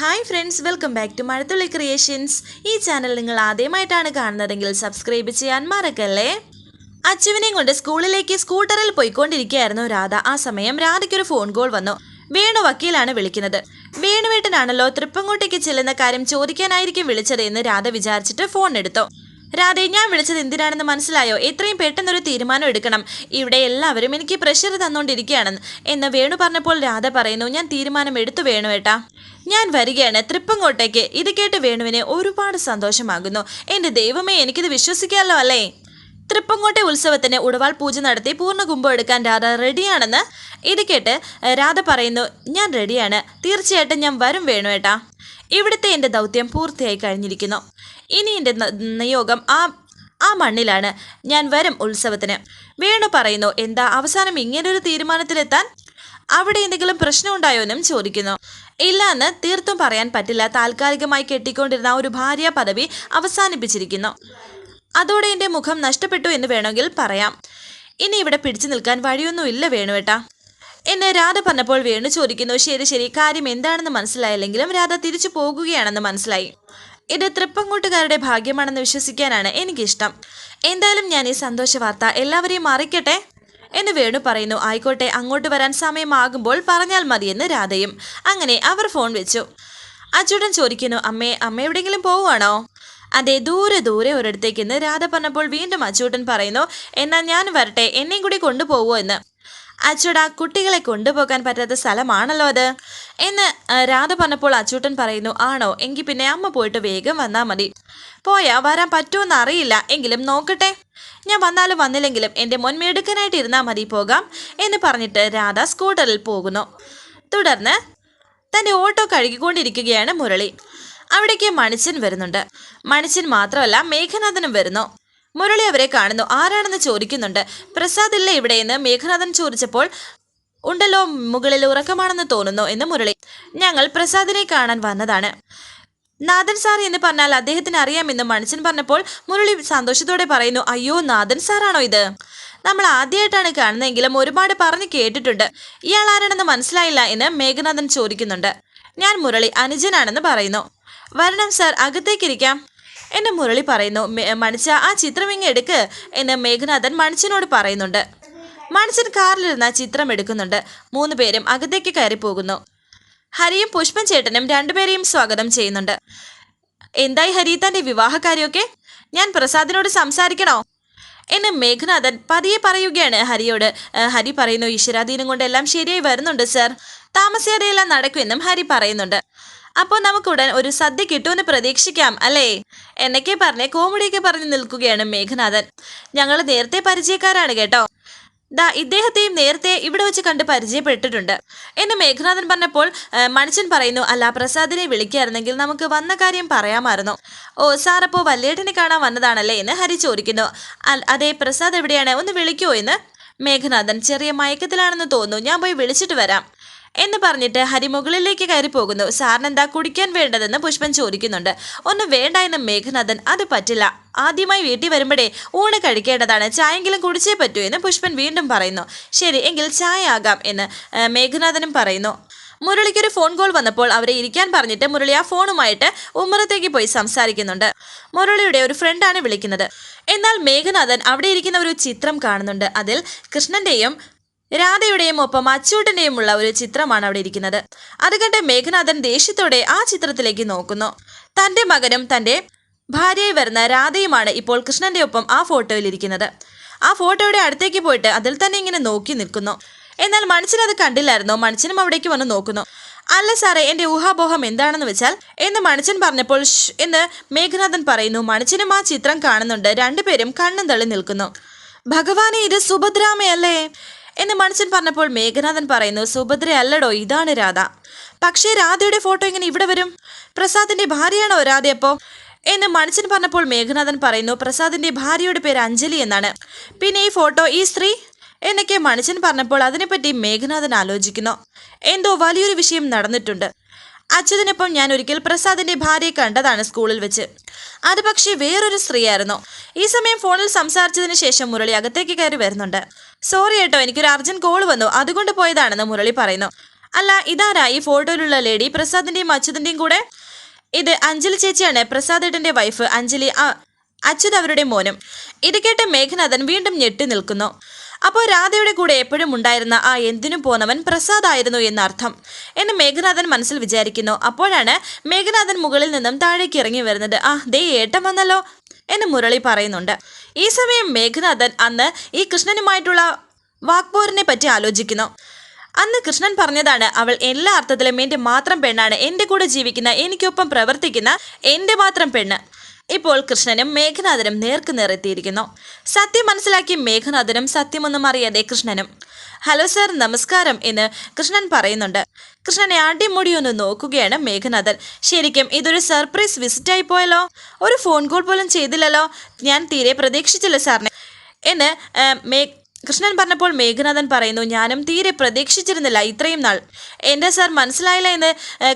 Hi friends welcome back to Mazhathulli creations ഈ channel നിങ്ങൾ ആദ്യമായിട്ടാണ് കാണുന്നതെങ്കിൽ സബ്സ്ക്രൈബ് ചെയ്യാൻ മറക്കല്ലേ? അച്ചുവിനെയും കൊണ്ട് സ്കൂളിലേക്ക് സ്കൂട്ടറിൽ പോയിക്കൊണ്ടിരിക്കുകയായിരുന്നു രാധ. ആ സമയം രാധയ്ക്കൊരു ഫോൺ കോൾ വന്നു. വേണു വക്കീലാണ് വിളിക്കുന്നത്. വേണുവേട്ടനാണല്ലോ തൃപ്പങ്കോട്ടേക്ക് ചെല്ലുന്ന കാര്യം ചോദിക്കാനായിരിക്കും വിളിച്ചത് എന്ന് രാധ വിചാരിച്ചിട്ട് ഫോൺ എടുത്തു. രാധെ ഞാൻ വിളിച്ചത് എന്തിനാണെന്ന് മനസ്സിലായോ? എത്രയും പെട്ടെന്നൊരു തീരുമാനം എടുക്കണം. ഇവിടെ എല്ലാവരും എനിക്ക് പ്രഷർ തന്നുകൊണ്ടിരിക്കുകയാണെന്ന് എന്ന് വേണു പറഞ്ഞപ്പോൾ രാധ പറയുന്നു ഞാൻ തീരുമാനം എടുത്തു വേണു ഏട്ടാ. ഞാൻ വരികയാണ് തൃപ്പങ്കോട്ടേക്ക്. ഇത് കേട്ട് വേണുവിനെ ഒരുപാട് സന്തോഷമാകുന്നു. എന്റെ ദൈവമേ എനിക്കിത് വിശ്വസിക്കാമല്ലോ അല്ലേ? തൃപ്പങ്കോട്ടെ ഉത്സവത്തിന് ഉടവാൾ പൂജ നടത്തി പൂർണ കുംഭം എടുക്കാൻ രാധ റെഡിയാണെന്ന് ഇത് കേട്ട് രാധ പറയുന്നു ഞാൻ റെഡിയാണ്. തീർച്ചയായിട്ടും ഞാൻ വരും വേണു ഏട്ടാ. ഇവിടുത്തെ എന്റെ ദൗത്യം പൂർത്തിയായി കഴിഞ്ഞിരിക്കുന്നു. ഇനി എന്റെ നിയോഗം ആ ആ മണ്ണിലാണ്. ഞാൻ വരും ഉത്സവത്തിന്. വേണു പറയുന്നു എന്താ അവസാനം ഇങ്ങനൊരു തീരുമാനത്തിലെത്താൻ? അവിടെ എന്തെങ്കിലും പ്രശ്നമുണ്ടായോ എന്നും ചോദിക്കുന്നു. ഇല്ല എന്ന് തീർത്തും പറയാൻ പറ്റില്ല. താൽക്കാലികമായി കെട്ടിക്കൊണ്ടിരുന്ന ഒരു ഭാര്യ പദവി അവസാനിപ്പിച്ചിരിക്കുന്നു. അതോടെ എന്റെ മുഖം നഷ്ടപ്പെട്ടു എന്ന് വേണമെങ്കിൽ പറയാം. ഇനി ഇവിടെ പിടിച്ചു നിൽക്കാൻ വഴിയൊന്നുമില്ല വേണുവേട്ടാ. എന്നെ രാധ പറഞ്ഞപ്പോൾ വേണു ചോദിക്കുന്നു ശരി ശരി. കാര്യം എന്താണെന്ന് മനസ്സിലായില്ലെങ്കിലും രാധ തിരിച്ചു പോകുകയാണെന്ന് മനസ്സിലായി. ഇത് തൃപ്പങ്കൂട്ടുകാരുടെ ഭാഗ്യമാണെന്ന് വിശ്വസിക്കാനാണ് എനിക്കിഷ്ടം. എന്തായാലും ഞാൻ ഈ സന്തോഷ വാർത്ത എല്ലാവരെയും അറിയിക്കട്ടെ എന്ന് വേണു പറയുന്നു. ആയിക്കോട്ടെ അങ്ങോട്ട് വരാൻ സമയമാകുമ്പോൾ പറഞ്ഞാൽ മതിയെന്ന് രാധയും. അങ്ങനെ അവർ ഫോൺ വെച്ചു. അച്ചുടൻ ചോദിക്കുന്നു അമ്മേ അമ്മ എവിടെയെങ്കിലും പോവുകയാണോ? അതെ ദൂരെ ദൂരെ ഒരിടത്തേക്കെന്ന് രാധ പറഞ്ഞപ്പോൾ വീണ്ടും അച്ചൂട്ടൻ പറയുന്നു എന്നാൽ ഞാൻ വരട്ടെ എന്നെയും കൂടി കൊണ്ടുപോകുമോ എന്ന്. അച്ചൂടാ കുട്ടികളെ കൊണ്ടുപോകാൻ പറ്റാത്ത സ്ഥലമാണല്ലോ അത്. എന്ന് രാധ പറഞ്ഞപ്പോൾ അച്ചൂട്ടൻ പറയുന്നു ആണോ? എങ്കിൽ പിന്നെ അമ്മ പോയിട്ട് വേഗം വന്നാൽ മതി. പോയാ വരാൻ പറ്റുമെന്ന് അറിയില്ല. എങ്കിലും നോക്കട്ടെ. ഞാൻ വന്നാലും വന്നില്ലെങ്കിലും എന്റെ മുൻമെടുക്കാനായിട്ട് ഇരുന്നാൽ മതി പോകാം എന്ന് പറഞ്ഞിട്ട് രാധ സ്കൂട്ടറിൽ പോകുന്നു. തുടർന്ന് തന്റെ ഓട്ടോ കഴുകിക്കൊണ്ടിരിക്കുകയാണ് മുരളി. അവിടേക്ക് മണിച്ചൻ വരുന്നുണ്ട്. മണിച്ചൻ മാത്രമല്ല മേഘനാഥനും വരുന്നു. മുരളി അവരെ കാണുന്നു. ആരാണെന്ന് ചോദിക്കുന്നുണ്ട്. പ്രസാദ് ഇല്ല ഇവിടെയെന്ന് മേഘനാഥൻ ചോദിച്ചപ്പോൾ ഉണ്ടല്ലോ മുകളിൽ ഉറക്കമാണെന്ന് തോന്നുന്നു എന്ന് മുരളി. ഞങ്ങൾ പ്രസാദിനെ കാണാൻ വന്നതാണ്. നാഥൻ സാർ എന്ന് പറഞ്ഞാൽ അദ്ദേഹത്തിന് അറിയാമെന്ന് മനുഷ്യൻ പറഞ്ഞപ്പോൾ മുരളി സന്തോഷത്തോടെ പറയുന്നു അയ്യോ നാഥൻ സാറാണോ ഇത്? നമ്മൾ ആദ്യമായിട്ടാണ് കാണുന്നതെങ്കിലും ഒരുപാട് പറഞ്ഞു കേട്ടിട്ടുണ്ട്. ഇയാൾ ആരാണെന്ന് മനസ്സിലായില്ല എന്ന് മേഘനാഥൻ ചോദിക്കുന്നുണ്ട്. ഞാൻ മുരളി അനുജനാണെന്ന് പറയുന്നു. വരണം സാർ അകത്തേക്കിരിക്കാം എന്ന് മുരളി പറയുന്നു. മണിച്ച ആ ചിത്രം ഇങ്ങ് എടുക്ക് എന്ന് മേഘനാഥൻ മണിച്ചനോട് പറയുന്നുണ്ട്. മണിച്ചൻ കാറിലിരുന്ന ചിത്രം എടുക്കുന്നുണ്ട്. മൂന്ന് പേരും അകത്തേക്ക് കയറി പോകുന്നു. ഹരിയും പുഷ്പൻ ചേട്ടനും രണ്ടുപേരെയും സ്വാഗതം ചെയ്യുന്നുണ്ട്. എന്തായി ഹരി തന്റെ വിവാഹകാര്യമൊക്കെ? ഞാൻ പ്രസാദിനോട് സംസാരിക്കണോ? എന്ന് മേഘനാഥൻ പതിയെ പറയുകയാണ് ഹരിയോട്. ഹരി പറയുന്നു ഈശ്വരാധീനം കൊണ്ട് എല്ലാം ശരിയായി വരുന്നുണ്ട് സർ. താമസിയാതെയെല്ലാം നടക്കുമെന്നും ഹരി പറയുന്നുണ്ട്. അപ്പോൾ നമുക്കുടൻ ഒരു സദ്യ കിട്ടുമെന്ന് പ്രതീക്ഷിക്കാം അല്ലേ? എന്നൊക്കെ പറഞ്ഞ് കോമഡിയൊക്കെ പറഞ്ഞു നിൽക്കുകയാണ് മേഘനാഥൻ. ഞങ്ങൾ നേരത്തെ പരിചയക്കാരാണ് കേട്ടോ. ദാ ഇദ്ദേഹത്തെയും നേരത്തെ ഇവിടെ വെച്ച് കണ്ട് പരിചയപ്പെട്ടിട്ടുണ്ട്. എന്ന് മേഘനാഥൻ പറഞ്ഞപ്പോൾ മണിച്ചൻ പറയുന്നു അല്ല പ്രസാദിനെ വിളിക്കായിരുന്നെങ്കിൽ നമുക്ക് വന്ന കാര്യം പറയാമായിരുന്നു. ഓ സാറപ്പോ വല്യേട്ടനെ കാണാൻ വന്നതാണല്ലേ എന്ന് ഹരി ചോദിക്കുന്നു. അതെ പ്രസാദ് എവിടെയാണ്? ഒന്ന് വിളിക്കുമോ എന്ന് മേഘനാഥൻ ചെറിയ മയക്കത്തിലാണെന്ന് തോന്നുന്നു. ഞാൻ പോയി വിളിച്ചിട്ട് വരാം. എന്ന് പറഞ്ഞിട്ട് ഹരി മുകളിലേക്ക് കയറി പോകുന്നു. സാറിന് എന്താ കുടിക്കാൻ വേണ്ടതെന്ന് പുഷ്പൻ ചോദിക്കുന്നുണ്ട്. ഒന്ന് വേണ്ട എന്ന് മേഘനാഥൻ അത് പറ്റില്ല. ആദ്യമായി വീട്ടിൽ വരുമ്പോഴേ ഊണ് കഴിക്കേണ്ടതാണ്. ചായെങ്കിലും കുടിച്ചേ പറ്റൂ എന്ന് പുഷ്പൻ വീണ്ടും പറയുന്നു. ശരി എങ്കിൽ ചായ ആകാം എന്ന് മേഘനാഥനും പറയുന്നു. മുരളിക്കൊരു ഫോൺ കോൾ വന്നപ്പോൾ അവരെ ഇരിക്കാൻ പറഞ്ഞിട്ട് മുരളി ആ ഫോണുമായിട്ട് ഉമ്മറത്തേക്ക് പോയി സംസാരിക്കുന്നുണ്ട്. മുരളിയുടെ ഒരു ഫ്രണ്ടാണ് വിളിക്കുന്നത്. എന്നാൽ മേഘനാഥൻ അവിടെ ഇരിക്കുന്ന ഒരു ചിത്രം കാണുന്നുണ്ട്. അതിൽ കൃഷ്ണന്റെയും രാധയുടെയും ഒപ്പം അച്ചൂട്ടന്റെയും ഉള്ള ഒരു ചിത്രമാണ് അവിടെ ഇരിക്കുന്നത്. അത് കണ്ട് മേഘനാഥൻ ദേഷ്യത്തോടെ ആ ചിത്രത്തിലേക്ക് നോക്കുന്നു. തന്റെ മകനും തന്റെ ഭാര്യയായി വരുന്ന രാധയുമാണ് ഇപ്പോൾ കൃഷ്ണന്റെ ഒപ്പം ആ ഫോട്ടോയിൽ ഇരിക്കുന്നത്. ആ ഫോട്ടോയുടെ അടുത്തേക്ക് പോയിട്ട് അതിൽ തന്നെ ഇങ്ങനെ നോക്കി നിൽക്കുന്നു. എന്നാൽ അത് കണ്ടില്ലായിരുന്നു? മനുഷ്യനും അവിടേക്ക് വന്ന് നോക്കുന്നു. അല്ല സാറേ എന്റെ ഊഹാപോഹം എന്താണെന്ന് വെച്ചാൽ എന്ന് മണിച്ചൻ പറഞ്ഞപ്പോൾ എന്ന് മേഘനാഥൻ പറയുന്നു. മണിച്ചനും ആ ചിത്രം കാണുന്നുണ്ട്. രണ്ടുപേരും കണ്ണും തള്ളി നിൽക്കുന്നു. ഭഗവാനെ ഇത് സുഭദ്രാമയല്ലേ? എന്ന് മനുഷ്യൻ പറഞ്ഞപ്പോൾ മേഘനാഥൻ പറയുന്നു സുഭദ്ര അല്ലടോ ഇതാണ് രാധ. പക്ഷേ രാധയുടെ ഫോട്ടോ ഇങ്ങനെ ഇവിടെ വരും? പ്രസാദിന്റെ ഭാര്യയാണോ രാധയപ്പോ എന്ന് മനുഷ്യൻ പറഞ്ഞപ്പോൾ മേഘനാഥൻ പറയുന്നു പ്രസാദിന്റെ ഭാര്യയുടെ പേര് അഞ്ജലി എന്നാണ്. പിന്നെ ഈ ഫോട്ടോ ഈ സ്ത്രീ? എന്നൊക്കെ മനുഷ്യൻ പറഞ്ഞപ്പോൾ അതിനെപ്പറ്റി മേഘനാഥൻ ആലോചിക്കുന്നു. എന്തോ വലിയൊരു വിഷയം നടന്നിട്ടുണ്ട്. അച്യുതനൊപ്പം ഞാൻ ഒരിക്കൽ പ്രസാദിന്റെ ഭാര്യയെ കണ്ടതാണ് സ്കൂളിൽ വെച്ച്. അത് പക്ഷേ വേറൊരു സ്ത്രീയായിരുന്നു. ഈ സമയം ഫോണിൽ സംസാരിച്ചതിന് ശേഷം മുരളി അകത്തേക്ക് കയറി വരുന്നുണ്ട്. സോറി കേട്ടോ എനിക്കൊരു അർജന്റ് കോൾ വന്നു. അതുകൊണ്ട് പോയതാണെന്ന് മുരളി പറയുന്നു. അല്ല ഇതാരാ ഈ ഫോട്ടോയിലുള്ള ലേഡി പ്രസാദിന്റെയും അച്യുതിന്റെയും കൂടെ? ഇത് അഞ്ജലി ചേച്ചിയാണ്. പ്രസാദ് ഏട്ടന്റെ വൈഫ് അഞ്ജലി അച്യുത് അവരുടെ മോനും. ഇത് കേട്ട് മേഘനാഥൻ വീണ്ടും ഞെട്ടി നിൽക്കുന്നു. അപ്പോൾ രാധയുടെ കൂടെ എപ്പോഴും ഉണ്ടായിരുന്ന ആ എന്തിനും പോന്നവൻ പ്രസാദ് ആയിരുന്നു എന്നർത്ഥം. എന്ന് മേഘനാഥൻ മനസ്സിൽ വിചാരിക്കുന്നു. അപ്പോഴാണ് മേഘനാഥൻ മുകളിൽ നിന്നും താഴേക്ക് ഇറങ്ങി വരുന്നത്. ആ ദേ ഏട്ടം വന്നല്ലോ എന്ന് മുരളി പറയുന്നുണ്ട്. ഈ സമയം മേഘനാഥൻ അന്ന് ഈ കൃഷ്ണനുമായിട്ടുള്ള വാക്പോരിനെ പറ്റി ആലോചിക്കുന്നു. അന്ന് കൃഷ്ണൻ പറഞ്ഞതാണ് അവൾ എല്ലാ അർത്ഥത്തിലും എന്റെ മാത്രം പെണ്ണാണ്. എന്റെ കൂടെ ജീവിക്കുന്ന എനിക്കൊപ്പം പ്രവർത്തിക്കുന്ന എന്റെ മാത്രം പെണ്ണ്. ഇപ്പോൾ കൃഷ്ണനും മേഘനാഥനും നേർക്കുനേറെത്തിയിരിക്കുന്നു. സത്യം മനസ്സിലാക്കി മേഘനാഥനും സത്യമൊന്നും അറിയാതെ കൃഷ്ണനും. ഹലോ സർ നമസ്കാരം എന്ന് കൃഷ്ണൻ പറയുന്നുണ്ട്. കൃഷ്ണനെ അടിമുടി ഒന്ന് നോക്കുകയാണ് മേഘനാഥൻ. ശരിക്കും ഇതൊരു സർപ്രൈസ് വിസിറ്റ് ആയി പോയല്ലോ? ഒരു ഫോൺ കോൾ പോലും ചെയ്തില്ലല്ലോ? ഞാൻ തീരെ പ്രതീക്ഷിച്ചില്ല സാറിനെ എന്ന് മേ കൃഷ്ണൻ പറഞ്ഞപ്പോൾ മേഘനാഥൻ പറയുന്നു ഞാനും തീരെ പ്രതീക്ഷിച്ചിരുന്നില്ല ഇത്രയും നാൾ. എന്റെ സാർ മനസ്സിലായില്ല എന്ന്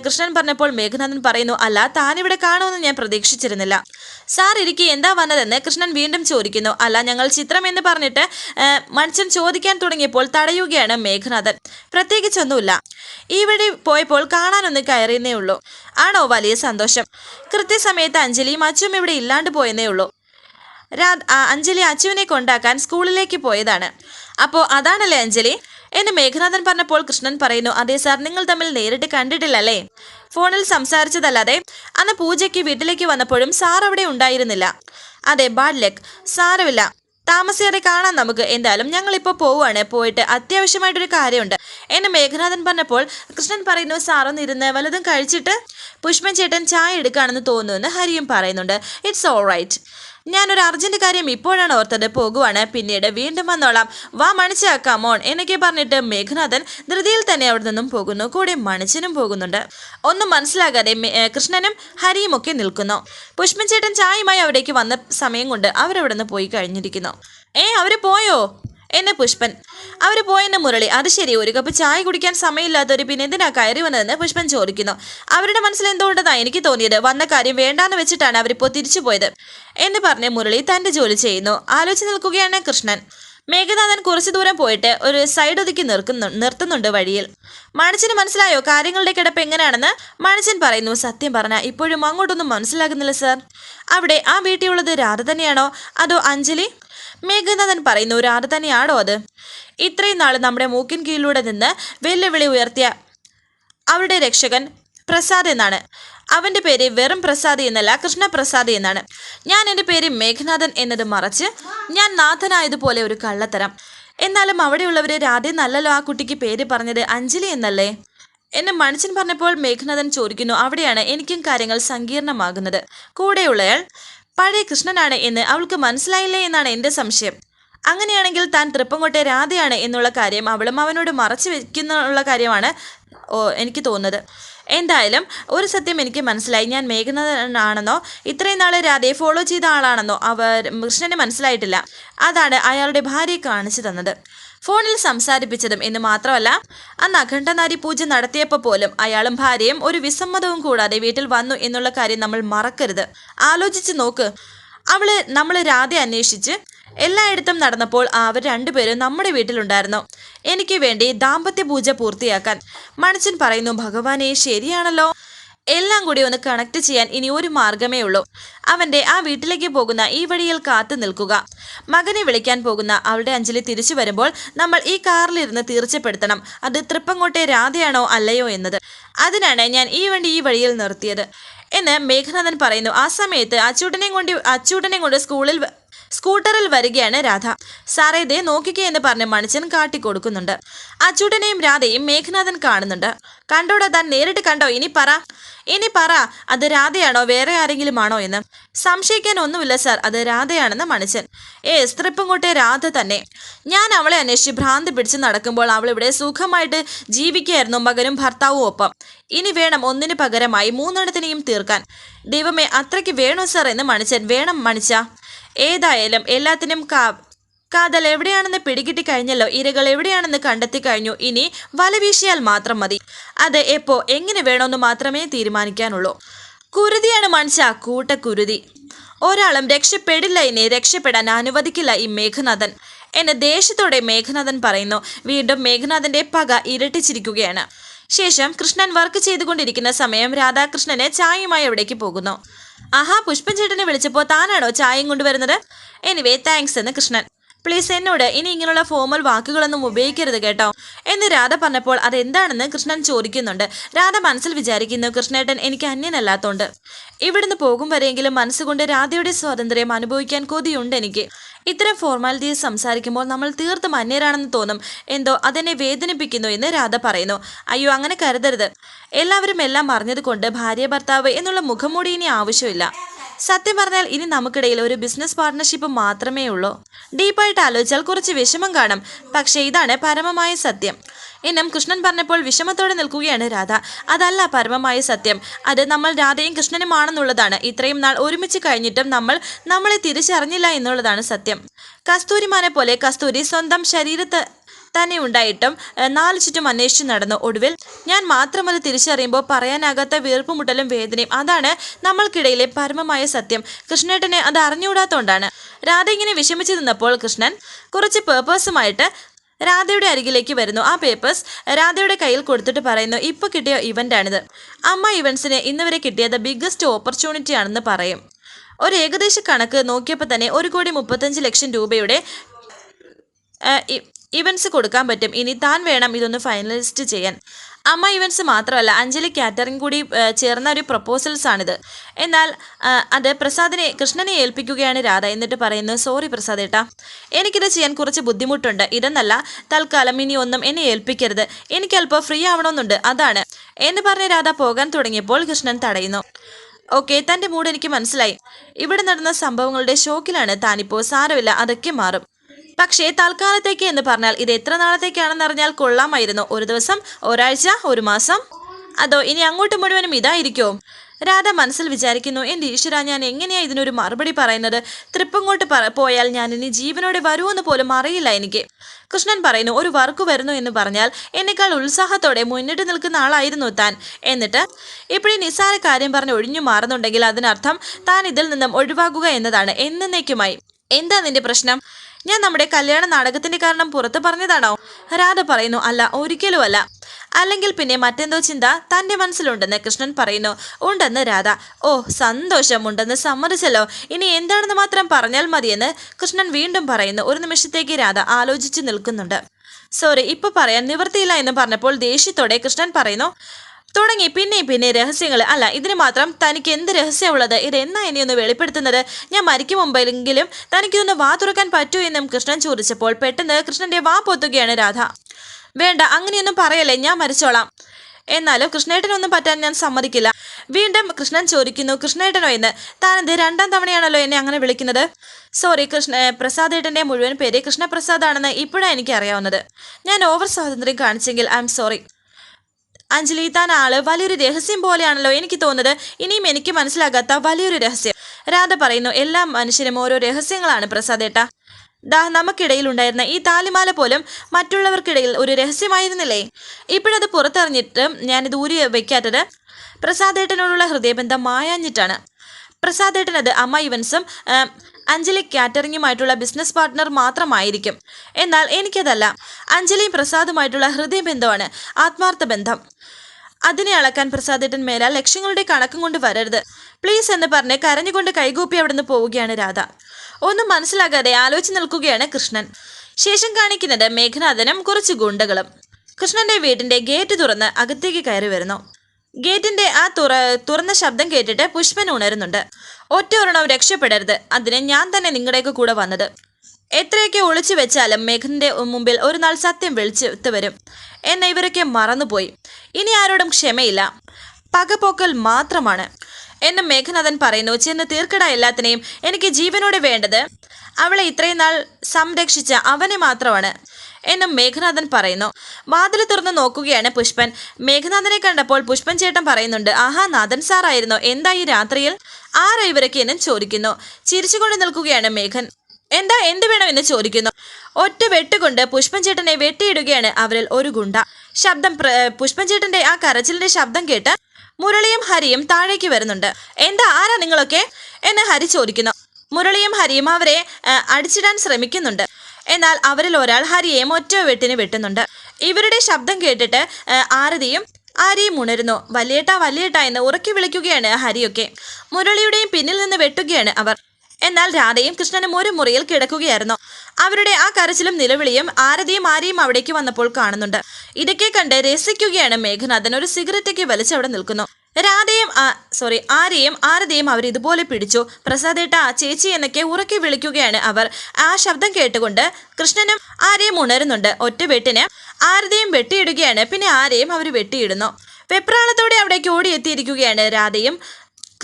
കൃഷ്ണൻ പറഞ്ഞപ്പോൾ മേഘനാഥൻ പറയുന്നു അല്ല താനിവിടെ കാണുമെന്ന് ഞാൻ പ്രതീക്ഷിച്ചിരുന്നില്ല. സാർ ഇരിക്കി എന്താ വന്നതെന്ന് കൃഷ്ണൻ വീണ്ടും ചോദിക്കുന്നു. അല്ല ഞങ്ങൾ ചിത്രം എന്ന് പറഞ്ഞിട്ട് മനുഷ്യൻ ചോദിക്കാൻ തുടങ്ങിയപ്പോൾ തടയുകയാണ് മേഘനാഥൻ. പ്രത്യേകിച്ചൊന്നുമില്ല. ഈ വഴി പോയപ്പോൾ കാണാനൊന്ന് കയറിയെന്നേ ഉള്ളൂ. ആണോ? വലിയ സന്തോഷം. കൃത്യസമയത്ത് അഞ്ജലിയും അച്ചും ഇവിടെ ഇല്ലാണ്ട് പോയെന്നേ ഉള്ളൂ. അഞ്ജലി അച്ചുവിനെ കൊണ്ടാക്കാൻ സ്കൂളിലേക്ക് പോയതാണ്. അപ്പോൾ അതാണല്ലേ അഞ്ജലി? എന്ന് മേഘനാഥൻ പറഞ്ഞപ്പോൾ കൃഷ്ണൻ പറയുന്നു അതെ സാർ നിങ്ങൾ തമ്മിൽ നേരിട്ട് കണ്ടിട്ടില്ലല്ലേ? ഫോണിൽ സംസാരിച്ചതല്ലാതെ അന്ന് പൂജയ്ക്ക് വീട്ടിലേക്ക് വന്നപ്പോഴും സാർ അവിടെ ഉണ്ടായിരുന്നില്ല. അതെ ബാഡ് ലക്ക്. സാരമില്ല. താമസിയാതെ കാണാം നമുക്ക്. എന്തായാലും ഞങ്ങളിപ്പോൾ പോവുകയാണ്. പോയിട്ട് അത്യാവശ്യമായിട്ടൊരു കാര്യമുണ്ട്. എന്ന് മേഘനാഥൻ പറഞ്ഞപ്പോൾ കൃഷ്ണൻ പറയുന്നു സാറൊന്ന് ഇരുന്ന് വല്ലതും കഴിച്ചിട്ട് പുഷ്പൻ ചേട്ടൻ ചായ എടുക്കുകയാണെന്ന് തോന്നുമെന്ന് ഹരിയും പറയുന്നുണ്ട്. ഇറ്റ്സ് ഓൾ റൈറ്റ് ഞാനൊരു അർജന്റ് കാര്യം ഇപ്പോഴാണ് ഓർത്തത്. പോകുവാണ്. പിന്നീട് വീണ്ടും വന്നോളാം. വാ മണിച്ച കമോൺ എന്നൊക്കെ പറഞ്ഞിട്ട് മേഘനാഥൻ ധൃതിയിൽ തന്നെ അവിടെ നിന്നും പോകുന്നു. കൂടെ മണിച്ചനും പോകുന്നുണ്ട്. ഒന്നും മനസ്സിലാകാതെ കൃഷ്ണനും ഹരിയും ഒക്കെ നിൽക്കുന്നു. പുഷ്പൻ ചേട്ടൻ ചായയുമായി അവിടേക്ക് വന്ന സമയം കൊണ്ട് അവരവിടെ നിന്ന് പോയി കഴിഞ്ഞിരിക്കുന്നു. ഏ അവർ പോയോ? എന്നെ പുഷ്പൻ. അവർ പോയെന്ന് മുരളി അത് ശരി ഒരു കപ്പ് ചായ കുടിക്കാൻ സമയമില്ലാത്തവർ പിന്നെ എന്തിനാ കയറി വന്നതെന്ന് പുഷ്പൻ ചോദിക്കുന്നു. അവരുടെ മനസ്സിൽ എന്തുകൊണ്ടതാണ് എനിക്ക് തോന്നിയത്? വന്ന കാര്യം വേണ്ടാന്ന് വെച്ചിട്ടാണ് അവരിപ്പോൾ തിരിച്ചു പോയത്. എന്ന് പറഞ്ഞ് മുരളി തന്റെ ജോലി ചെയ്യുന്നു. ആലോചിച്ച് നിൽക്കുകയാണ് കൃഷ്ണൻ. മേഘനാഥൻ കുറച്ചു ദൂരം പോയിട്ട് ഒരു സൈഡ് ഒതുക്കി നിർക്കുന്നു നിർത്തുന്നുണ്ട് വഴിയിൽ. മണിച്ചന് മനസ്സിലായോ? കാര്യങ്ങളുടെ കിടപ്പ് എങ്ങനെയാണെന്ന് മണിച്ചൻ പറയുന്നു. സത്യം പറഞ്ഞ ഇപ്പോഴും അങ്ങോട്ടൊന്നും മനസ്സിലാകുന്നില്ല സർ. അവിടെ ആ വീട്ടിലുള്ളത് രാധ തന്നെയാണോ? അതോ അഞ്ജലി? മേഘനാഥൻ പറയുന്ന ഒരാൾ തന്നെയാണോ അത്? ഇത്രയും നാൾ നമ്മുടെ മൂക്കിൻ കീഴിലൂടെ നിന്ന് വെല്ലുവിളി ഉയർത്തിയ അവരുടെ രക്ഷകൻ പ്രസാദ് എന്നാണ്. അവന്റെ പേര് വെറും പ്രസാദ് എന്നല്ല കൃഷ്ണപ്രസാദ് എന്നാണ്. ഞാൻ എന്റെ പേര് മേഘനാഥൻ എന്നത് മറച്ച് ഞാൻ നാഥനായതുപോലെ ഒരു കള്ളത്തരം. എന്നാലും അവിടെയുള്ളവര് രാധേ നല്ലല്ലോ ആ കുട്ടിക്ക് പേര് പറഞ്ഞത് അഞ്ജലി എന്നല്ലേ? എന്നെ മണിച്ചൻ പറഞ്ഞപ്പോൾ മേഘനാഥൻ ചോദിക്കുന്നു അവിടെയാണ് എനിക്കും കാര്യങ്ങൾ സങ്കീർണമാകുന്നത്. കൂടെയുള്ളയാൾ പഴയ കൃഷ്ണനാണ് എന്ന് അവൾക്ക് മനസ്സിലായില്ലേ എന്നാണ് എന്റെ സംശയം. അങ്ങനെയാണെങ്കിൽ താൻ തൃപ്പങ്കോട്ടെ രാധയാണ് എന്നുള്ള കാര്യം അവളും അവനോട് മറച്ചു വെക്കുന്നുള്ള കാര്യമാണ് എനിക്ക് തോന്നുന്നത്. എന്തായാലും ഒരു സത്യം എനിക്ക് മനസ്സിലായി. ഞാൻ മേഘനാഥനാണെന്നോ ഇത്രയും നാൾ രാധയെ ഫോളോ ചെയ്ത ആളാണെന്നോ അവർ കൃഷ്ണന് മനസ്സിലായിട്ടില്ല. അതാണ് അയാളുടെ ഭാര്യയെ കാണിച്ചു തന്നത്. ഫോണിൽ സംസാരിപ്പിച്ചതും എന്ന് മാത്രമല്ല അന്ന് അഖണ്ഡനാരി പൂജ നടത്തിയപ്പോൾ പോലും അയാളും ഭാര്യയും ഒരു വിസമ്മതവും കൂടാതെ വീട്ടിൽ വന്നു എന്നുള്ള കാര്യം നമ്മൾ മറക്കരുത്. ആലോചിച്ച് നോക്ക്. അവൾ നമ്മൾ രാധ അന്വേഷിച്ച് എല്ലായിടത്തും നടന്നപ്പോൾ അവർ രണ്ടുപേരും നമ്മുടെ വീട്ടിലുണ്ടായിരുന്നു. എനിക്ക് വേണ്ടി ദാമ്പത്യ പൂജ പൂർത്തിയാക്കാൻ മണച്ചൻ പറയുന്നു ഭഗവാനെ ശരിയാണല്ലോ. എല്ലാം കൂടി ഒന്ന് കണക്ട് ചെയ്യാൻ ഇനി ഒരു മാർഗമേ ഉള്ളൂ. അവന്റെ ആ വീട്ടിലേക്ക് പോകുന്ന ഈ വഴിയിൽ കാത്തു നിൽക്കുക. മകനെ വിളിക്കാൻ പോകുന്ന അവളുടെ അഞ്ജലി തിരിച്ചു വരുമ്പോൾ നമ്മൾ ഈ കാറിലിരുന്ന് തീർച്ചപ്പെടുത്തണം. അത് തൃപ്പങ്ങോട്ടെ രാധയാണോ അല്ലയോ എന്നത്. അതിനാണ് ഞാൻ ഈ വണ്ടി ഈ വഴിയിൽ നിർത്തിയത്. എന്ന് മേഘനാഥൻ പറയുന്നു. ആ സമയത്ത് അച്ചൂട്ടനെയും കൊണ്ട് അച്ചൂട്ടനെയും കൊണ്ട് സ്കൂളിൽ സ്കൂട്ടറിൽ വരികയാണ് രാധ. സാറേ ദേ നോക്കിക്കേ എന്ന് പറഞ്ഞ് മണിച്ചൻ കാട്ടിക്കൊടുക്കുന്നുണ്ട് അച്ചൂട്ടനെയും രാധയും മേഘനാഥൻ കാണുന്നുണ്ട്. കണ്ടോടാ താൻ നേരിട്ട് കണ്ടോ? ഇനി പറ. ഇനി പറ അത് രാധയാണോ വേറെ ആരെങ്കിലും ആണോ എന്ന്. സംശയിക്കാൻ ഒന്നുമില്ല സാർ. അത് രാധയാണെന്ന് മണിച്ചൻ. ഏ സ്ത്രിപ്പുംകൊട്ടെ രാധ തന്നെ. ഞാൻ അവളെ അന്വേഷിച്ച് ഭ്രാന്തി പിടിച്ച് നടക്കുമ്പോൾ അവൾ ഇവിടെ സുഖമായിട്ട് ജീവിക്കുകയായിരുന്നു മകനും ഭർത്താവും ഒപ്പം. ഇനി വേണം ഒന്നിന് പകരമായി മൂന്നെണ്ണത്തിനെയും തീർക്കാൻ. ദൈവമേ അത്രയ്ക്ക് വേണോ സാർ? എന്ന് മണിച്ചൻ. വേണം മണിച്ച. ഏതായാലും എല്ലാത്തിനും കാ കാതൽ എവിടെയാണെന്ന് പിടികിട്ടി കഴിഞ്ഞല്ലോ. ഇരകൾ എവിടെയാണെന്ന് കണ്ടെത്തി കഴിഞ്ഞു. ഇനി വല വീശിയാൽ മാത്രം മതി. അത് എപ്പോ എങ്ങനെ വേണമെന്ന് മാത്രമേ തീരുമാനിക്കാനുള്ളൂ. കുരുതിയാണ് മനുഷ്യ കൂട്ടക്കുരുതി. ഒരാളും രക്ഷപ്പെടില്ല ഇനി. രക്ഷപ്പെടാൻ അനുവദിക്കില്ല ഈ മേഘനാഥൻ എന്നെ ദേഷ്യത്തോടെ മേഘനാഥൻ പറയുന്നു. വീണ്ടും മേഘനാഥന്റെ പക ഇരട്ടിച്ചിരിക്കുകയാണ്. ശേഷം കൃഷ്ണൻ വർക്ക് ചെയ്തുകൊണ്ടിരിക്കുന്ന സമയം രാധാകൃഷ്ണന് ചായയുമായി എവിടേക്ക് പോകുന്നു. ആഹാ പുഷ്പൻ ചേട്ടനെ വിളിച്ചപ്പോൾ താനാണോ ചായയും കൊണ്ടുവരുന്നത്? എനിവേ താങ്ക്സ് എന്ന് കൃഷ്ണൻ. പ്ലീസ് എന്നോട് ഇനി ഇങ്ങനെയുള്ള ഫോമൽ വാക്കുകളൊന്നും ഉപയോഗിക്കരുത് കേട്ടോ. എന്ന് രാധ പറഞ്ഞപ്പോൾ അതെന്താണെന്ന് കൃഷ്ണൻ ചോദിക്കുന്നുണ്ട്. രാധ മനസ്സിൽ വിചാരിക്കുന്നു കൃഷ്ണേട്ടൻ എനിക്ക് അന്യനല്ലാത്തോണ്ട്. ഇവിടുന്ന് പോകും വരെയെങ്കിലും മനസ്സുകൊണ്ട് രാധയുടെ സ്വാതന്ത്ര്യം അനുഭവിക്കാൻ കൊതിയുണ്ട് എനിക്ക്. ഇത്തരം ഫോർമാലിറ്റീസ് സംസാരിക്കുമ്പോൾ നമ്മൾ തീർത്തും അന്യരാണെന്ന് തോന്നും. എന്തോ അതെന്നെ വേദനിപ്പിക്കുന്നു എന്ന് രാധ പറയുന്നു. അയ്യോ അങ്ങനെ കരുതരുത്. എല്ലാവരും എല്ലാം അറിഞ്ഞതുകൊണ്ട് ഭാര്യ ഭർത്താവ് എന്നുള്ള മുഖംമൂടി ഇനി ആവശ്യമില്ല. സത്യം പറഞ്ഞാൽ ഇനി നമുക്കിടയിൽ ഒരു ബിസിനസ് പാർട്ട്ണർഷിപ്പ് മാത്രമേ ഉള്ളൂ. ഡീപ്പായിട്ട് ആലോചിച്ചാൽ കുറച്ച് വിഷമം കാണും. പക്ഷേ ഇതാണ് പരമമായ സത്യം. ഇന്നും കൃഷ്ണൻ പറഞ്ഞപ്പോൾ വിഷമത്തോടെ നിൽക്കുകയാണ് രാധ. അതല്ല പരമമായ സത്യം. അത് നമ്മൾ രാധയും കൃഷ്ണനുമാണെന്നുള്ളതാണ്. ഇത്രയും നാൾ ഒരുമിച്ച് കഴിഞ്ഞിട്ടും നമ്മൾ നമ്മളെ തിരിച്ചറിഞ്ഞില്ല എന്നുള്ളതാണ് സത്യം. കസ്തൂരിമാനെ പോലെ കസ്തൂരി സ്വന്തം ശരീരത്ത് തന്നെ ഉണ്ടായിട്ടും നാല് ചുറ്റും അന്വേഷിച്ച് നടന്നു ഒടുവിൽ ഞാൻ മാത്രമത് തിരിച്ചറിയുമ്പോൾ പറയാനാകാത്ത വീർപ്പുമുട്ടലും വേദനയും അതാണ് നമ്മൾക്കിടയിലെ പരമമായ സത്യം. കൃഷ്ണേട്ടനെ അത് അറിഞ്ഞുകൂടാത്തോണ്ടാണ്. രാധ ഇങ്ങനെ വിഷമിച്ചു നിന്നപ്പോൾ കൃഷ്ണൻ കുറച്ച് പേപ്പേഴ്സുമായിട്ട് രാധയുടെ അരികിലേക്ക് വരുന്നു. ആ പേപ്പേഴ്സ് രാധയുടെ കയ്യിൽ കൊടുത്തിട്ട് പറയുന്നു ഇപ്പോൾ കിട്ടിയ ഇവന്റാണിത് അമ്മ ഇവൻസിനെ ഇന്നുവരെ കിട്ടിയത് ബിഗ്ഗസ്റ്റ് ഓപ്പർച്യൂണിറ്റി ആണെന്ന് പറയും. ഒരു ഏകദേശ കണക്ക് നോക്കിയപ്പോൾ തന്നെ ഒരു കോടി മുപ്പത്തഞ്ച് ലക്ഷം രൂപയുടെ ഇവൻസ് കൊടുക്കാൻ പറ്റും. ഇനി താൻ വേണം ഇതൊന്ന് ഫൈനലിസ്റ്റ് ചെയ്യാൻ. അമ്മ ഇവൻസ് മാത്രമല്ല അഞ്ജലി കാറ്ററിംഗ് കൂടി ചേർന്ന ഒരു പ്രപ്പോസൽസ് ആണിത്. എന്നാൽ അത് പ്രസാദിനെ കൃഷ്ണനെ ഏൽപ്പിക്കുകയാണ് രാധ എന്നിട്ട് പറയുന്നു സോറി പ്രസാദ് ഏട്ടാ എനിക്കിത് ചെയ്യാൻ കുറച്ച് ബുദ്ധിമുട്ടുണ്ട്. ഇതെന്നല്ല തൽക്കാലം ഇനി ഒന്നും എന്നെ ഏൽപ്പിക്കരുത്. എനിക്ക് അല്പം ഫ്രീ ആവണമെന്നുണ്ട്. അതാണ്. എന്ന് പറഞ്ഞ് രാധ പോകാൻ തുടങ്ങിയപ്പോൾ കൃഷ്ണൻ തടയുന്നു. ഓക്കെ തന്റെ മൂഡ് എനിക്ക് മനസ്സിലായി. ഇവിടെ നടന്ന സംഭവങ്ങളുടെ ഷോക്കിലാണ് താനിപ്പോൾ സാരമില്ല അതൊക്കെ മാറും. പക്ഷേ തൽക്കാലത്തേക്ക് എന്ന് പറഞ്ഞാൽ ഇത് എത്ര നാളത്തേക്കാണെന്ന് അറിഞ്ഞാൽ കൊള്ളാമായിരുന്നു. ഒരു ദിവസം ഒരാഴ്ച ഒരു മാസം. അതോ ഇനി അങ്ങോട്ട് മുഴുവനും ഇതായിരിക്കോ? രാധ മനസ്സിൽ വിചാരിക്കുന്നു എന്റെ ഈശ്വര ഞാൻ എങ്ങനെയാ ഇതിനൊരു മറുപടി പറയുന്നത്? തൃപ്പങ്ങോട്ട് പോയാൽ ഞാൻ ഇനി ജീവനോടെ വരുമെന്ന് പോലും അറിയില്ല എനിക്ക്. കൃഷ്ണൻ പറയുന്നു ഒരു വർക്ക് വരുന്നു എന്ന് പറഞ്ഞാൽ എന്നെക്കാൾ ഉത്സാഹത്തോടെ മുന്നിട്ട് നിൽക്കുന്ന ആളായിരുന്നു താൻ. എന്നിട്ട് ഇപ്പോഴും നിസ്സാര കാര്യം പറഞ്ഞ് ഒഴിഞ്ഞു മാറുന്നുണ്ടെങ്കിൽ അതിനർത്ഥം താൻ ഇതിൽ നിന്നും ഒഴിവാക്കുക എന്നതാണ്. എന്നേക്കുമായി. എന്താ നിന്റെ പ്രശ്നം? ഞാൻ നമ്മുടെ കല്യാണ നാടകത്തിന്റെ കാരണം പുറത്ത് പറഞ്ഞതാണോ? രാധ പറയുന്നു അല്ല ഒരിക്കലും അല്ല അല്ലെങ്കിൽ പിന്നെ മറ്റെന്തോ ചിന്ത തന്റെ മനസ്സിലുണ്ടെന്ന് കൃഷ്ണൻ പറയുന്നു ഉണ്ടെന്ന് രാധ. ഓ സന്തോഷമുണ്ടെന്ന് സമ്മതിച്ചല്ലോ. ഇനി എന്താണെന്ന് മാത്രം പറഞ്ഞാൽ മതിയെന്ന് കൃഷ്ണൻ വീണ്ടും പറയുന്നു ഒരു നിമിഷത്തേക്ക് രാധ ആലോചിച്ചു നിൽക്കുന്നുണ്ട്. സോറി ഇപ്പൊ പറയാൻ നിവർത്തിയില്ല എന്ന് പറഞ്ഞപ്പോൾ ദേഷ്യത്തോടെ കൃഷ്ണൻ പറയുന്നു തുടങ്ങി. പിന്നെ പിന്നെ രഹസ്യങ്ങൾ അല്ല ഇതിന് മാത്രം തനിക്ക് എന്ത് രഹസ്യമുള്ളത്? ഇത് എന്നാ ഇനി ഒന്ന് വെളിപ്പെടുത്തുന്നത്? ഞാൻ മരിക്കും മുമ്പെങ്കിലും തനിക്കൊന്ന് വാ തുറക്കാൻ പറ്റൂ എന്നും കൃഷ്ണൻ ചോദിച്ചപ്പോൾ പെട്ടെന്ന് കൃഷ്ണന്റെ വാ പൊത്തുകയാണ് രാധ. വേണ്ട അങ്ങനെയൊന്നും പറയല്ലേ ഞാൻ മരിച്ചോളാം. എന്നാലും കൃഷ്ണേട്ടനൊന്നും പറ്റാൻ ഞാൻ സമ്മതിക്കില്ല. വീണ്ടും കൃഷ്ണൻ ചോദിക്കുന്നു കൃഷ്ണേട്ടനോ എന്ന് താനെന്ത് രണ്ടാം തവണയാണല്ലോ എന്നെ അങ്ങനെ വിളിക്കുന്നത്? സോറി കൃഷ്ണ പ്രസാദേട്ടന്റെ മുഴുവൻ പേര് കൃഷ്ണപ്രസാദ് ആണെന്ന് ഇപ്പോഴാണ് എനിക്ക് അറിയാവുന്നത് ഞാൻ ഓവർ സ്വാതന്ത്ര്യം കാണിച്ചെങ്കിൽ ഐ എം സോറി. അഞ്ജലി താൻ ആൾ. വലിയൊരു രഹസ്യം പോലെയാണല്ലോ എനിക്ക് തോന്നുന്നത്. ഇനിയും എനിക്ക് മനസ്സിലാകാത്ത വലിയൊരു രഹസ്യം. രാധ പറയുന്നു എല്ലാ മനുഷ്യരും ഓരോ രഹസ്യങ്ങളാണ് പ്രസാദേട്ട. ദാ നമുക്കിടയിൽ ഉണ്ടായിരുന്ന ഈ താലിമാല പോലും മറ്റുള്ളവർക്കിടയിൽ ഒരു രഹസ്യമായിരുന്നില്ലേ? ഇപ്പോഴത് പുറത്തറിഞ്ഞിട്ട് ഞാനിത് ഊരി വയ്ക്കാത്തത് പ്രസാദേട്ടനോടുള്ള ഹൃദയബന്ധം മായാഞ്ഞിട്ടാണ്. പ്രസാദേട്ടൻ അത് അമ്മ ഇവൻസും അഞ്ജലി കാറ്ററിംഗുമായിട്ടുള്ള ബിസിനസ് പാർട്ട്ണർ മാത്രമായിരിക്കും. എന്നാൽ എനിക്കതല്ല. അഞ്ജലിയും പ്രസാദുമായിട്ടുള്ള ഹൃദയബന്ധമാണ് ആത്മാർത്ഥ ബന്ധം അതിനെ അളക്കാൻ പ്രസാദേട്ടൻ മേലാൽ ലക്ഷ്യങ്ങളുടെ കണക്കും കൊണ്ട് വരരുത്. പ്ലീസ് എന്ന് പറഞ്ഞ് കരഞ്ഞുകൊണ്ട് കൈകൂപ്പി അവിടുന്ന് പോവുകയാണ് രാധ. ഒന്നും മനസ്സിലാകാതെ ആലോചിച്ച് നിൽക്കുകയാണ് കൃഷ്ണൻ. ശേഷം കാണിക്കുന്നത് മേഘനാഥനും കുറച്ച് ഗുണ്ടകളും. കൃഷ്ണന്റെ വീടിന്റെ ഗേറ്റ് തുറന്ന് അകത്തേക്ക് കയറി വരുന്നു. ഗേറ്റിന്റെ ആ തുറ തുറന്ന ശബ്ദം കേട്ടിട്ട് പുഷ്പൻ ഉണരുന്നുണ്ട്. ഒറ്റ ഒരെണ്ണം രക്ഷപ്പെടരുത്. അതിന് ഞാൻ തന്നെ നിങ്ങളുടെയൊക്കെ കൂടെ വന്നത്. എത്രയൊക്കെ ഒളിച്ചു വെച്ചാലും മേഘന്റെ മുമ്പിൽ ഒരു നാൾ സത്യം വിളിച്ചെത്തു വരും. എന്ന ഇവരൊക്കെ മറന്നുപോയി. ഇനി ആരോടും ക്ഷമയില്ല. പകപോക്കൽ മാത്രമാണ്. എന്ന് മേഘനാഥൻ പറയുന്നു ചെന്ന് തീർക്കട എല്ലാത്തിനെയും. എനിക്ക് ജീവനോടെ വേണ്ടത് അവളെ ഇത്രയും നാൾ സംരക്ഷിച്ച അവനെ മാത്രമാണ്. എന്നും മേഘനാഥൻ പറയുന്നു. വാതിൽ തുറന്ന് നോക്കുകയാണ് പുഷ്പൻ. മേഘനാഥനെ കണ്ടപ്പോൾ പുഷ്പൻ ചേട്ടൻ പറയുന്നുണ്ട് ആഹാ നാഥൻ സാറായിരുന്നു. എന്താ ഈ രാത്രിയിൽ? ആരാ ഇവരൊക്കെ എന്നും ചോദിക്കുന്നു. ചിരിച്ചുകൊണ്ട് നിൽക്കുകയാണ് മേഘൻ. എന്താ എന്ത് വേണമെന്ന് ചോദിക്കുന്നു. ഒറ്റ വെട്ടുകൊണ്ട് പുഷ്പഞ്ചേട്ടനെ വെട്ടിയിടുകയാണ് അവരിൽ ഒരു ഗുണ്ട. ശബ്ദം പുഷ്പഞ്ചേട്ടന്റെ ആ കരച്ചിലിന്റെ ശബ്ദം കേട്ട് മുരളിയും ഹരിയും താഴേക്ക് വരുന്നുണ്ട്. എന്താ ആരാ നിങ്ങളൊക്കെ? എന്ന് ഹരി ചോദിക്കുന്നു. മുരളിയും ഹരിയും അവരെ അടിച്ചിടാൻ ശ്രമിക്കുന്നുണ്ട്. എന്നാൽ അവരിൽ ഒരാൾ ഹരിയെയും ഒറ്റ വെട്ടിന് വെട്ടുന്നുണ്ട്. ഇവരുടെ ശബ്ദം കേട്ടിട്ട് ആരതിയും ആരെയും ഉണരുന്നു. വലിയേട്ടാ വലിയേട്ടാ എന്ന് ഉറക്കി വിളിക്കുകയാണ് ഹരിയൊക്കെ. മുരളിയുടെയും പിന്നിൽ നിന്ന് വെട്ടുകയാണ് അവർ. എന്നാൽ രാധയും കൃഷ്ണനും ഒരു മുറിയിൽ കിടക്കുകയായിരുന്നു. അവരുടെ ആ കരച്ചിലും നിലവിളിയും ആരതിയും ആരെയും അവിടേക്ക് വന്നപ്പോൾ കാണുന്നുണ്ട്. ഇതൊക്കെ കണ്ട് രസിക്കുകയാണ് മേഘനാഥൻ ഒരു സിഗരറ്റൊക്കെ വലിച്ചവിടെ നിൽക്കുന്നു. രാധയും സോറി ആരെയും ആരതിയും അവർ ഇതുപോലെ പിടിച്ചു. പ്രസാദേട്ട ചേച്ചി എന്നൊക്കെ ഉറക്കി വിളിക്കുകയാണ് അവർ. ആ ശബ്ദം കേട്ടുകൊണ്ട് കൃഷ്ണനും ആരെയും ഉണരുന്നുണ്ട്. ഒറ്റ വെട്ടിന് ആരതിയും വെട്ടിയിടുകയാണ്. പിന്നെ ആരെയും അവർ വെട്ടിയിടുന്നു. വെപ്രാളത്തോടെ അവിടേക്ക് ഓടിയെത്തിയിരിക്കുകയാണ് രാധയും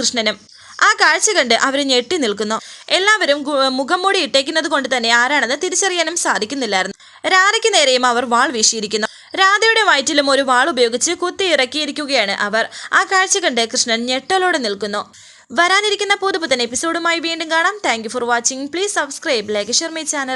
കൃഷ്ണനും. ആ കാഴ്ച കണ്ട് അവർ ഞെട്ടി നിൽക്കുന്നു. എല്ലാവരും മുഖം മൂടി ഇട്ടേക്കുന്നത് കൊണ്ട് തന്നെ ആരാണെന്ന് തിരിച്ചറിയാനും സാധിക്കുന്നില്ലായിരുന്നു. രാധയ്ക്ക് നേരെയും അവർ വാൾ വീശിയിരിക്കുന്നു. രാധയുടെ വയറ്റിലും ഒരു വാൾ ഉപയോഗിച്ച് കുത്തി ഇറക്കിയിരിക്കുകയാണ് അവർ. ആ കാഴ്ച കണ്ട് കൃഷ്ണൻ ഞെട്ടലോടെ നിൽക്കുന്നു. വരാനിരിക്കുന്ന പുതുപുത്തൻ എപ്പിസോഡുമായി വീണ്ടും കാണാം. Thank for watching please subscribe like share my channel